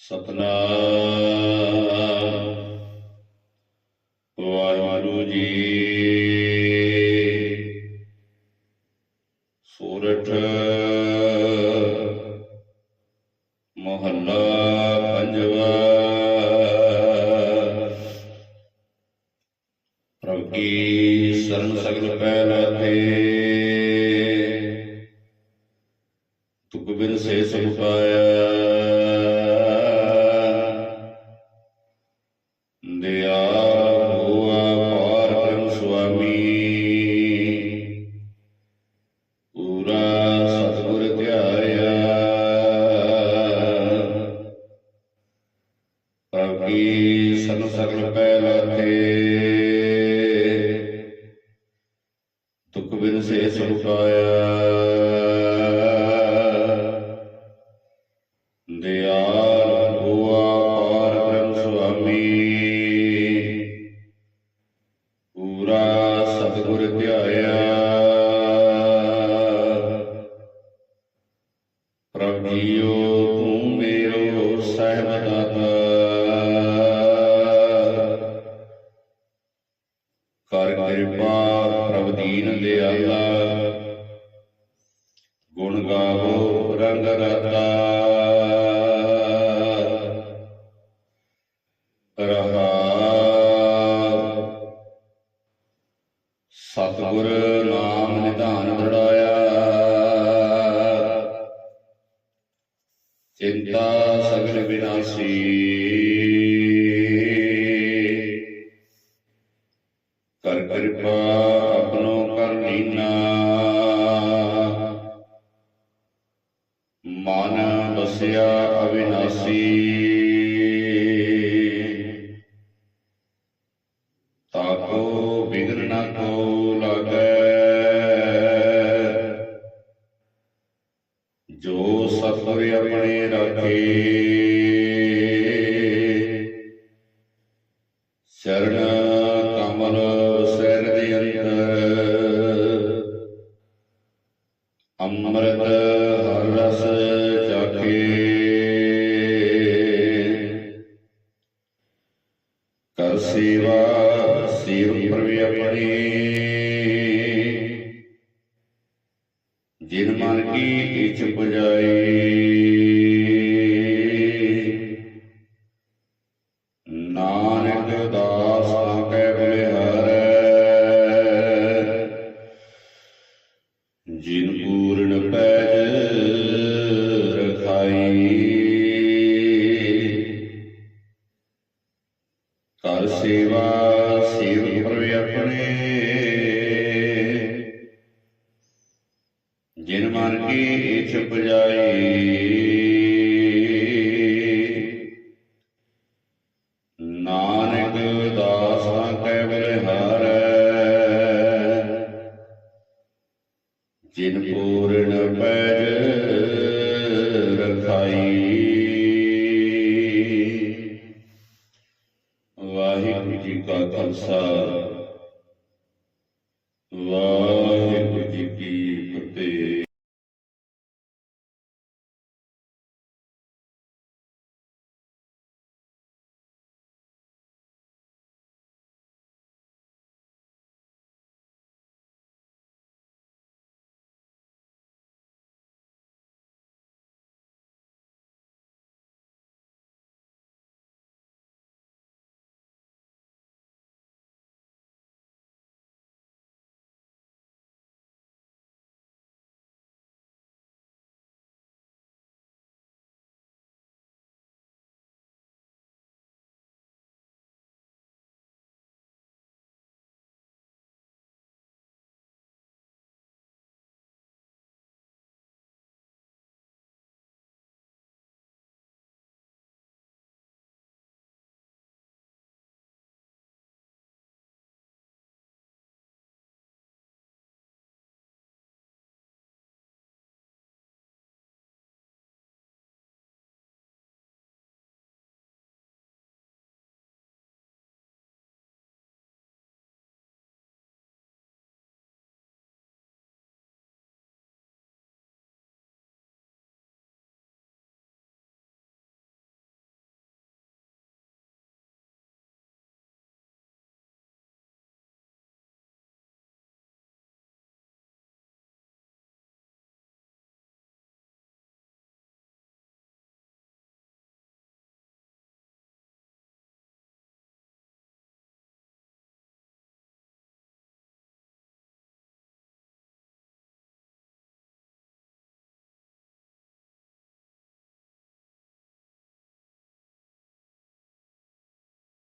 ਸਤਨਾਮ। ਵਾਹਿਗੁਰੂ ਜੀ। ਸੂਰਠ ਮਹੱਲਾ ਪੰਜਵਾ। ਪ੍ਰਭ ਕੀ ਸ਼ਰਨ ਸਗਲ ਪੈ ਲਾਤੇ ਤੁਕ ਬਿਨ ਸੇ ਸਭ ਪਾਇਆ। ਬਿਨ ਸੇ ਸਭ ਦਿਆਲ ਹੋਆ ਪਾਰ ਬ੍ਰਹਮ ਸੁਆਮੀ। ਪੂਰਾ ਸਤਿਗੁਰ ਧਿਆਇਆ। ਪ੍ਰਭ ਜੀਓ ਤੂੰ ਮੇਰੋ ਸਹਿਬਦਾਤਾ ਕਰ ਦਿਆਲਾ ਗੁਣ ਗਾਵੋ, ਰੰਗ ਰਤਾ। ਰਹਾ। ਸਤਿਗੁਰ ਨਾਮ ਨਿਧਾਨ ਦ੍ਰਿੜਾਇਆ ਚਿੰਤਾ ਸਗਲ ਵਿਨਾਸੀ ਕਰ ਕਿਰਪਾ ਮਨ ਅਵਿਨਾਸੀ। ਤਾਕੋ ਬਿਗਨ ਨਾ ਕੋ ਲਾਗੈ। ਜੋ ਸਤਿਗੁਰ ਆਪਣੇ ਰਾਖੇ। ਅੰਮ੍ਰਿਤ ਹਰ ਰਸ ਚਾਖੇ। ਕਰ ਸੇਵਾ, ਸੇਵ ਪ੍ਰਭੇ ਆਪਣੀ। ਜਿਨ ਮਨ ਕੀ ਇਛ ਪੁਜਾਈ ਨਾਨਕ ਦਾਸ ਆਕੇ ਬਲਿਹਾਰੈ ਮਨ ਕੀ ਇਛ ਪਜਾਈ? ਨਾਨਕ ਦਾਸਾਂ ਜਿਨ ਪੂਰਨ ਪੈ